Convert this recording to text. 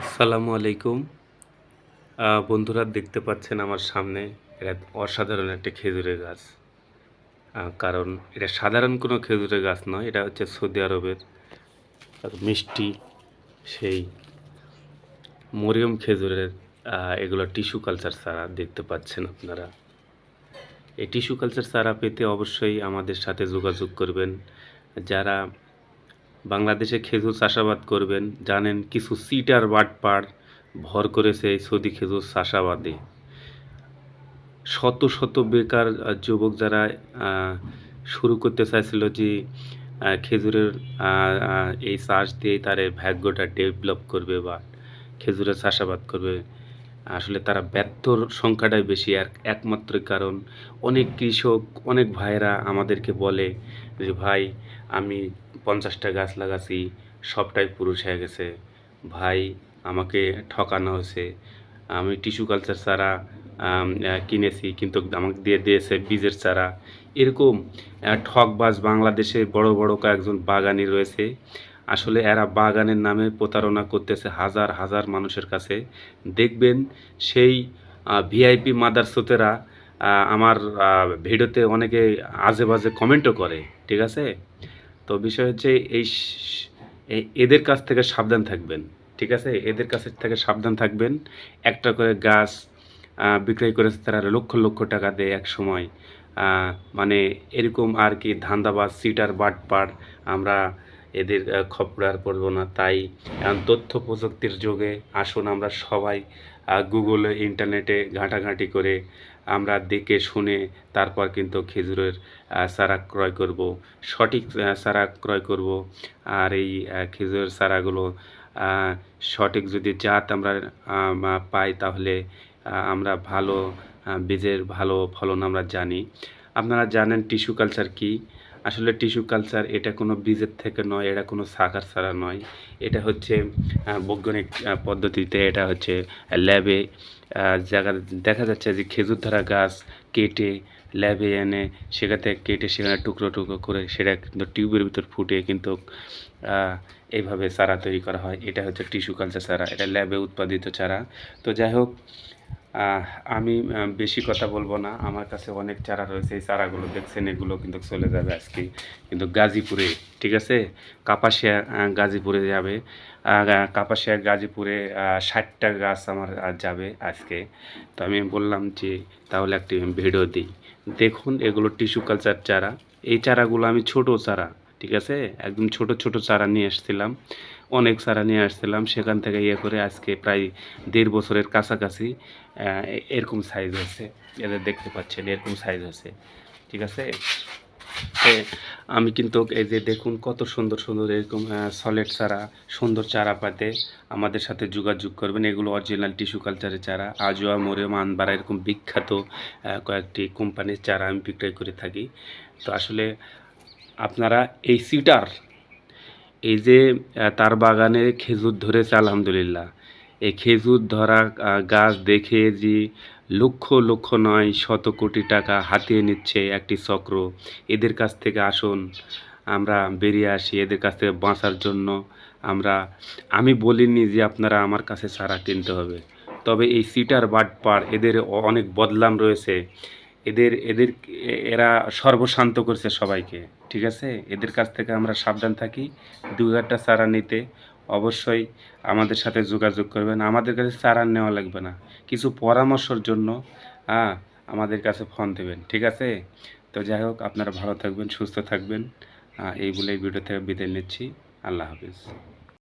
আসসালামু আলাইকুম। বন্ধুরা দেখতে পাচ্ছেন আমার সামনে এটা অসাধারণ একটা খেজুরের গাছ। কারণ এটা সাধারণ কোনো খেজুরের গাছ নয়, এটা হচ্ছে সৌদি আরবের মিষ্টি সেই মরিয়ম খেজুরের এগুলো টিস্যু কালচার চারা দেখতে পাচ্ছেন আপনারা। এই টিস্যু কালচার চারা পেতে অবশ্যই আমাদের সাথে যোগাযোগ করবেন। যারা বাংলাদেশে খেজুর চাষাবাদ করবেন, জানেন কিছু সিটার বাটপার ভর করেছে এই সৌদি খেজুর চাষাবাদে। শত শত বেকার যুবক যারা শুরু করতে চাইছিল যে খেজুরের এই চাষ দিয়ে তার ভাগ্যটা ডেভেলপ করবে বা খেজুরের চাষাবাদ করবে। আসলে তারা ব্যর্থর সংখ্যাটাই বেশি। আর একমাত্র কারণ অনেক কৃষক, অনেক ভাইরা আমাদেরকে বলে যে, ভাই, আমি পঞ্চাশটা গাছ লাগাছি, সবটাই পুরুষ হয়ে গেছে। ভাই, আমাকে ঠকানো হয়েছে। আমি টিস্যু কালচার চারা কিনেছি, কিন্তু আমাকে দিয়ে দিয়েছে বীজের চারা। এরকম ঠকবাজ বাংলাদেশে বড় বড় কয়েকজন বাগানি রয়েছে। আসলে এরা বাগানের নামে প্রতারণা করতেছে হাজার হাজার মানুষের কাছে। দেখবেন সেই ভিআইপি মাদারসোতেরা আমার ভিডিওতে অনেকে আজে বাজে কমেন্টও করে, ঠিক আছে? তো বিষয় হচ্ছে এই এদের কাছ থেকে সাবধান থাকবেন, ঠিক আছে? এদের কাছ থেকে সাবধান থাকবেন। একটা করে গাছ বিক্রয় করেছে তারা লক্ষ লক্ষ টাকা দেয় এক সময়। মানে এরকম আর কি ধান্দাবাজ সিটার বাটপার আমরা এদের খপ্পরে আর না। তাই তথ্য প্রযুক্তির যুগে আসুন আমরা সবাই গুগলে, ইন্টারনেটে ঘাঁটাঘাঁটি করে আমরা দেখে শুনে তারপর কিন্তু খেজুরের চারা ক্রয় করব। সঠিক চারা ক্রয় করব। আর এই খেজুরের চারাগুলো সঠিক যদি জাত আমরা পাই তাহলে আমরা ভালো বীজের ভালো ফলন আমরা জানি। আপনারা জানেন টিস্যু কালচার কি? আসলে টিস্যু কালচার এটা কোনো বীজের থেকে নয়, এটা কোনো সাকার ছাড়া নয়। এটা হচ্ছে বৈজ্ঞানিক পদ্ধতিতে এটা হচ্ছে ল্যাবে জায়গা দেখা যাচ্ছে যে খেজুর ধরা গাছ কেটে ল্যাবে এনে সেখান কেটে সেখানে টুকরো টুকরো করে সেটা কিন্তু টিউবের ভিতর ফুটে কিন্তু এইভাবে চারা তৈরি করা হয়। এটা হচ্ছে টিস্যু কালচার চারা, এটা ল্যাবে উৎপাদিত চারা। তো যাই হোক আমি বেশি কথা বলব না। আমার কাছে অনেক চারা রয়েছে। এই চারাগুলো দেখছেন, এগুলো কিন্তু চলে যাবে আজকে কিন্তু গাজীপুরে, ঠিক আছে? কাপাসিয়া গাজীপুরে যাবে। কাপাসিয়া, গাজীপুরে ষাটটা গাছ আমার যাবে আজকে। তো আমি বললাম যে, তাহলে একটি ভিডিও দিই। দেখুন, এগুলো টিস্যু কালচার চারা। এই চারাগুলো আমি ছোট চারা, ঠিক আছে? একদম ছোট ছোট চারা নিয়ে এসেছিলাম। অনেক চারা নিয়ে আসছিলাম। সেখান থেকে ইয়ে করে আজকে প্রায় দেড় বছরের কাছাকাছি এরকম সাইজ হয়েছে এদের দেখতে পাচ্ছেন, এরকম সাইজ হয়েছে ঠিক আছে? আমি কিন্তু এই যে দেখুন কত সুন্দর সুন্দর এরকম সলেট চারা, সুন্দর চারা পাতে আমাদের সাথে যোগাযোগ করবেন। এগুলো অরিজিনাল টিস্যু কালচারের চারা। আজোয়া মোরে মানবাড়া এরকম বিখ্যাত কয়েকটি কোম্পানির চারা আমি বিক্রয় করে থাকি। তো আসলে আপনারা এই সিটার এই যে তার বাগানে খেজুর ধরেছে, আলহামদুলিল্লাহ। এই খেজুর ধরা গাছ দেখে যে লক্ষ লক্ষ নয়, শত কোটি টাকা হাতিয়ে নিচ্ছে একটি চক্র। এদের কাছ থেকে আসুন, আমরা বেরিয়ে আসি। এদের কাছ থেকে বাঁচার জন্য আমরা, আমি বলিনি যে আপনারা আমার কাছে সারা কিনতে হবে। তবে এই সিটার বাট বাটপার এদের অনেক বদলাম রয়েছে। এদের এদের, এরা সর্বশান্ত করছে সবাইকে, ঠিক আছে? এদের কাছ থেকে আমরা সাবধান থাকি দু একটা চারা নিতে। অবশ্যই আমাদের সাথে যোগাযোগ করবেন। আমাদের কাছে চারা নেওয়া লাগবে না। কিছু পরামর্শের জন্য হ্যাঁ আমাদের কাছে ফোন দেবেন, ঠিক আছে? তো যাই হোক, আপনারা ভালো থাকবেন, সুস্থ থাকবেন। এই বলে ভিডিও থেকে বিদায় নিচ্ছি। আল্লাহ হাফিজ।